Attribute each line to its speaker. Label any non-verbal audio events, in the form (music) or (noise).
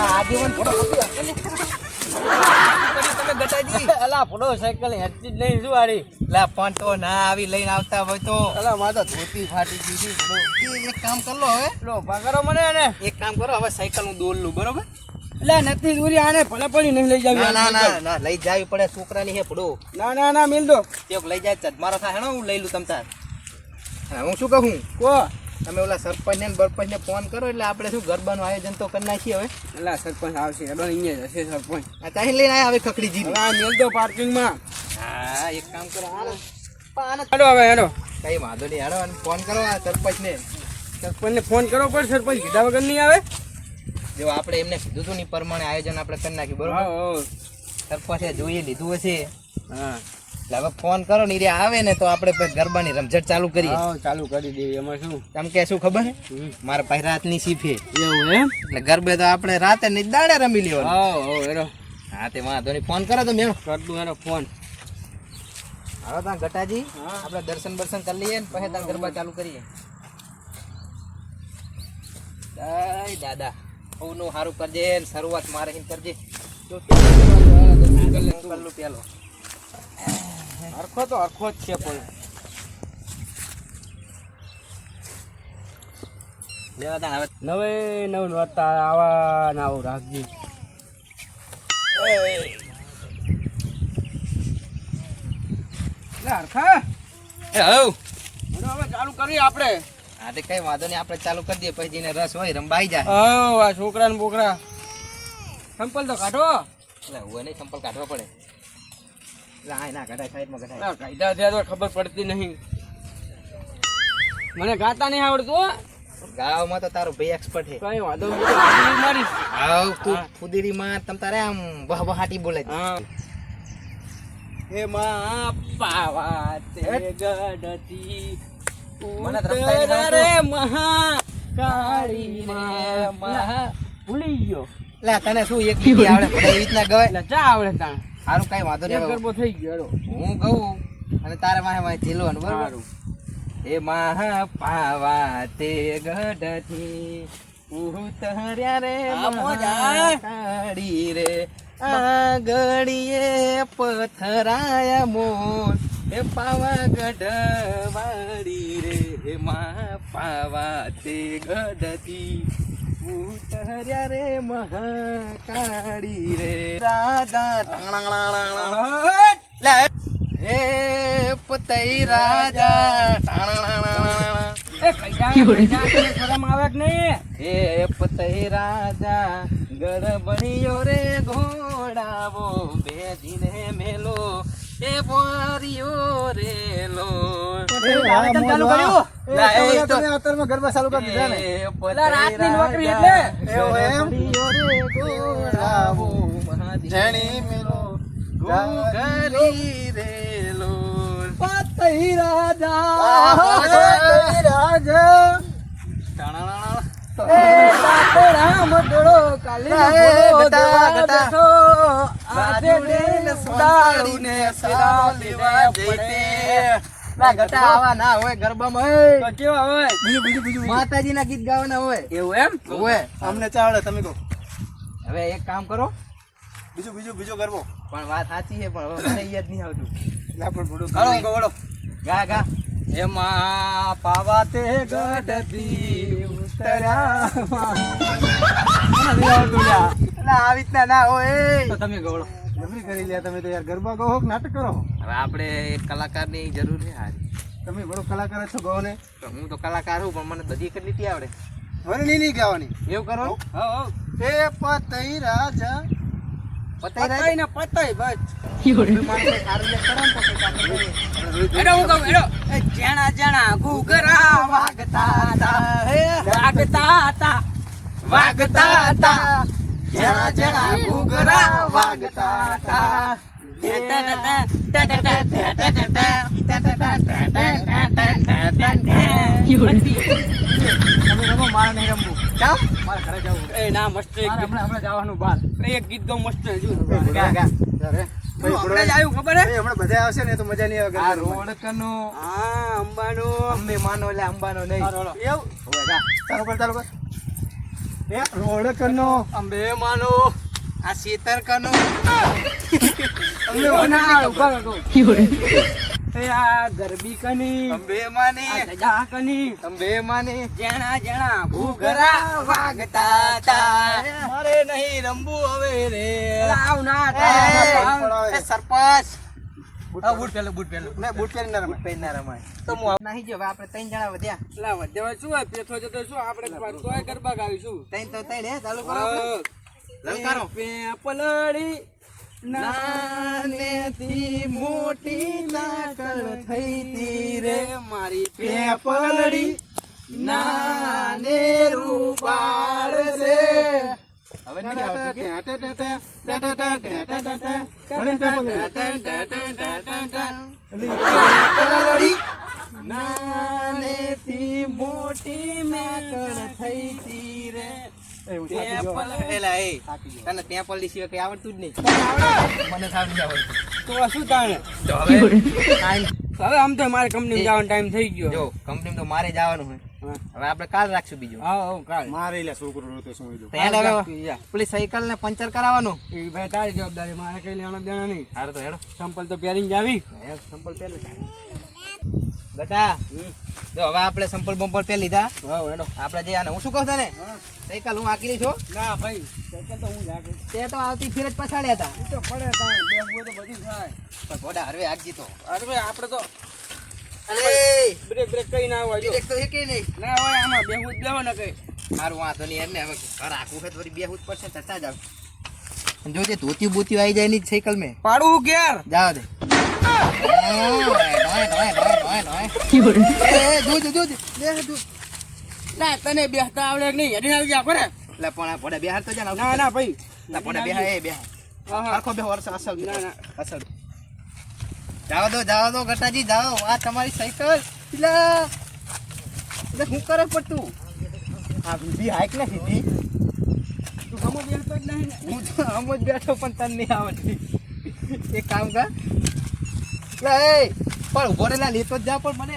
Speaker 1: આજીવન
Speaker 2: અલા photo cycle હેડતી જ નહીં શું
Speaker 1: લા પણ તો ના આવી લઈને આવતા હોય તો.
Speaker 2: અલા માં ધોતી ફાટી ગઈ છે
Speaker 1: એક કામ કર લો હવે.
Speaker 2: લો મને ને
Speaker 1: એક કામ કરો હવે સાયકલ હું દોર લઉં બરોબર?
Speaker 2: એટલે નથી દૂરી આને ભલે પડી નહીં લઈ જાવી.
Speaker 1: ના ના લઈ જાવી પડે છોકરાની હે પડો
Speaker 2: ના ના ના મિલ દો.
Speaker 1: તેક લઈ જાય મારો થાય હેણો હું લઈ લઉં તમ તાર. હું શું કહું?
Speaker 2: કો?
Speaker 1: તમે ઓલા સરપંચ ને બરપંચ ને ફોન કરો એટલે આપણે શું ગરબાનું આયોજન તો કરી નાખીએ હવે.
Speaker 2: એટલે સરપંચ આવશે. એડો અહીંયા જશે સરપંચ.
Speaker 1: આ ચાહી લઈને આવે હવે ખકડી જીધી
Speaker 2: હવે મેલ દો પાર્કિંગમાં
Speaker 1: હા એક કામ કરો હાલો. પાન
Speaker 2: હેડો હવે હેડો.
Speaker 1: કઈ વાંધો નહીં હેડો અને ફોન કરો આ સરપંચ ને
Speaker 2: સરપંચ ને ફોન કરવો પડે સરપંચ કીધા વગર નહીં આવે?
Speaker 1: જો આપણે એમને કીધું હતું ને પ્રમાણે આયોજન આપણે કરી નાખ્યું બરોબર?
Speaker 2: હા હા.
Speaker 1: સરપંચે જોઈએ લીધું હશે.
Speaker 2: હા.
Speaker 1: હવે ફોન કરો ને રે આવે ને તો આપણે ગરબા ગરબાની રમઝટ ચાલુ કરીએ.
Speaker 2: ચાલુ કરી દેવી એમાં શું?
Speaker 1: કેમ કે શું ખબર. મારા ભાઈ રાતની સીફે
Speaker 2: એવું એમ?
Speaker 1: એટલે ગરબે તો આપણે રાતે ની દાડે રમી લેવાનું.
Speaker 2: હા હા
Speaker 1: તે વાંધો નહીં ફોન કરો તો
Speaker 2: મેં દઉં એનો ફોન
Speaker 1: હાલો ત્યાં ગટાજી
Speaker 2: હા.
Speaker 1: આપણે દર્શન બર્શન કરી લઈએ ને પછી ત્યાં ગરબા ચાલુ કરીએ. દાદા દાદા. નું સારું કરજે ને શરૂઆત મારે કરજે. પેલો
Speaker 2: હરખો તો હરખો જ છે પણ નવે નવ નોતા આવા ના આવું રાખજી. હરખા.
Speaker 1: એ હવ
Speaker 2: ચાલુ કરીએ આપણે.
Speaker 1: હા તે કઈ વાંધો નહીં આપણે ચાલુ કરી દઈએ પછી જેને રસ હોય રંબાઈ જાય.
Speaker 2: આ છોકરા ને બોકરા. સંપલ તો કાઢો.
Speaker 1: એટલે હું નહીં સંપલ કાઢવો પડે. એટલે ના કઢાય સાઈડમાં કઢાય.
Speaker 2: કાયદા થયા તો ખબર પડતી નહીં. મને ગાતા નહીં આવડતું.
Speaker 1: ગાવમાં તો તારો ભાઈ એક્સપર્ટ છે.
Speaker 2: કઈ વાંધો તો મારી
Speaker 1: આવ તું ફુદીરી માં તમ તારે આમ વહ વહાટી બોલે.
Speaker 2: હે. માં પાવા તે ગડતી
Speaker 1: મને
Speaker 2: તરફ રે મહા કાળી માં. ભૂલી ગયો.
Speaker 1: લે તને શું એક આવડે? (laughs) એવી રીતના ગવાય?
Speaker 2: લે ચા આવડે તાણ.
Speaker 1: સારું કઈ વાંધો નહીં
Speaker 2: ગરબો થઈ ગયો
Speaker 1: હું કહું અને તારે માહે માહે ઝીલવાનું બરાબર. એ મહા પાવા તે ગઢથી રે
Speaker 2: આ.
Speaker 1: કાળી રે આ ગળીએ પથરાયા મોર એ પાવાગઢ વાળી રે મા પાવા તે ગઢથી ઉતર્યા રે મહાકાળી રે. રાધા હે પતઈ રાજા. હે પતઈ રાજા ગરબણીયો રે ઘોડાવો બેજીને મેલો એ બોરિયો રે લો.
Speaker 2: ચાલુ કર્યું?
Speaker 1: લા, એ તો-
Speaker 2: ગરબા ચાલુ
Speaker 1: એ પતઈ
Speaker 2: પેલા રાતની
Speaker 1: રાજા. ગરબણીયો રે ઘોડાવો મહાદેવ. મેલો ઘોઘરી રે લો.
Speaker 2: પતઈ રાજા.
Speaker 1: પતઈ
Speaker 2: રાજા.
Speaker 1: ટાણાણાણા.
Speaker 2: એ તાતરા મગડો કાલી પડે.
Speaker 1: ના ના ગીત ગાવાના હોય?
Speaker 2: એવું એમ?
Speaker 1: હોય.
Speaker 3: અમને ચાવડે તમે કહો.
Speaker 1: હવે એક કામ કરો.
Speaker 3: બીજું બીજું બીજો ગરબો
Speaker 1: પણ વાત સાચી છે પણ હવે મને યાદ નહીં આવતું.
Speaker 3: લા પણ થોડું
Speaker 1: હું ગા ગા. એમાં પાવા તે ગઢ ઉતર્યા આવી રીતના ના હોય.
Speaker 2: તમે ગવડો
Speaker 3: જબરી કરી લ્યા તમે તો યાર ગરબા કહો કે નાટક કરો?
Speaker 1: હવે આપણે એક કલાકારની જરૂર છે હારી.
Speaker 3: તમે બડો કલાકાર છો કહો ને
Speaker 1: તો હું તો કલાકાર હું પણ મને બધી ટી આવડે?
Speaker 3: મને નહીં નહીં ગાવાની.
Speaker 1: એવું કરો?
Speaker 2: હો હો
Speaker 3: એ પતઈ રાજા.
Speaker 1: પતાઈ
Speaker 2: પતાઈ ને પતાઈ બસ.
Speaker 1: એડો
Speaker 2: હું કહું એડો એ જેણા જેણા ઘૂઘરા વાગતા હતા વાગતા હતા. વાગતા હતા. જેણા જેણા ઘૂઘરા વાગતા હતા અંબાનું
Speaker 1: અંબાનો નહીં
Speaker 3: ચાલો ચાલો એ રોડ કનો
Speaker 2: અંબે માનો
Speaker 1: આ શેતર કનો
Speaker 2: અંબે
Speaker 1: ના, ઊભા રહો.
Speaker 2: આ ગરબી કની
Speaker 1: અંબે માને
Speaker 2: આ કની.
Speaker 1: અંબે માને.
Speaker 2: જેણા જેણા
Speaker 1: ભૂગરા વાગતા તા.
Speaker 2: મારે નહીં રંબુ હવે રે.
Speaker 1: ના.
Speaker 3: એ
Speaker 1: સરપંચ.
Speaker 2: આ બૂટ પહેલો બૂટ પહેલો
Speaker 3: ને બૂટ પહેરી ના રમાય.
Speaker 1: પેન ના રમાય. તો હું નહીં જો આપણે ત્રણ જણા વધ્યા.
Speaker 2: લા વધેવા શું પેથો જતો શું? આપણે તોય ગરબા ગાવીશું.
Speaker 1: ત્રણ તો ત્રણ હે ચાલુ કરો. લલકારો.
Speaker 2: પલડી
Speaker 1: નાનેથી મોટી નાકળ થઈ રે. મારી
Speaker 2: પેપલડી
Speaker 1: નાને રૂપાળ રે હવે નહીં આવતું નાનેથી મોટી નાકળ થઈ તી રે એલા એ તને ત્યાં પલ્લી સિવાય કઈ આવડતું જ નહીં. મને સાવ આવડતું
Speaker 2: તો શું તાણે?
Speaker 1: હવે
Speaker 2: હવે આમ તો મારે કંપની જવાનો ટાઈમ થઈ ગયો.
Speaker 1: જો કંપની તો મારે જવાનું હોય.
Speaker 2: હા.
Speaker 1: હવે આપણે કાલ રાખશું બીજું.
Speaker 2: હા હું કાલ.
Speaker 3: મારે લે છોકરો રોતો શું
Speaker 1: હવે. પેલી સાયકલ ને પંચર કરાવવાનું.
Speaker 2: એ ભાઈ તારી જવાબદારી મારે કઈ લેવાનો દેવાનો નહીં.
Speaker 1: હારું તો હેડો.
Speaker 2: સંપલ તો પહેરીને જાવી
Speaker 1: સંપલ પહેરી બેટા જો હવે આપણે સંપલ બંપલ પહેરી લીધા.
Speaker 2: હા હેડો.
Speaker 1: આપણે જે આને હું શું કહું તને? સાયકલ હું આકલી છું.
Speaker 2: ના ભાઈ સાયકલ તો હું
Speaker 1: તે તો આવતી ફેર જ પછાડ્યા હતા.
Speaker 2: એ તો પડે તાણે બેસવું તો બધું થાય.
Speaker 1: પણ હરવે આગજી તો.
Speaker 2: હરવે ભાઈ આપણે તો
Speaker 1: અરે
Speaker 2: બ્રેક બ્રેક કઈ ના હોય
Speaker 1: તો એ નહીં?
Speaker 2: ના હોય આમાં બેહવું જ બેહો ને કઈ.
Speaker 1: મારું વાંધો નહીં એમને હવે ઘર આખું થોડી બેહવું જ પડશે થતા જાવ. જો તે ધોતી બોતી આવી જાય ની સાયકલ મેં.
Speaker 2: પાડું ઘેર?
Speaker 1: જાવ દે.
Speaker 2: તને બેસતા આવડે નહીં? હેડી આવી જા કરે
Speaker 1: એટલે પણ આ બેહાર તો જા
Speaker 2: ના ના ભાઈ.
Speaker 1: ના ભોળા બેહાર એ બેહાર
Speaker 2: હા હા.
Speaker 1: આખો બે વર્ષ અસલ
Speaker 2: ના, ના.
Speaker 1: અસલ. જાવ દો જાવ દો, ગટાજી, જાઓ. આ તમારી સાયકલ. પેલા એટલે શું કરે પડતું આ બીજી હાઈક ને સીધી.
Speaker 2: તું ગમો બેસતો જ નહીં
Speaker 1: હું તો આમ જ બેઠો પણ તને નહીં આવડતી. એક કામ કર. લે, એ, પણ ઊભો રહેલા, લેતો જ જા પણ મને.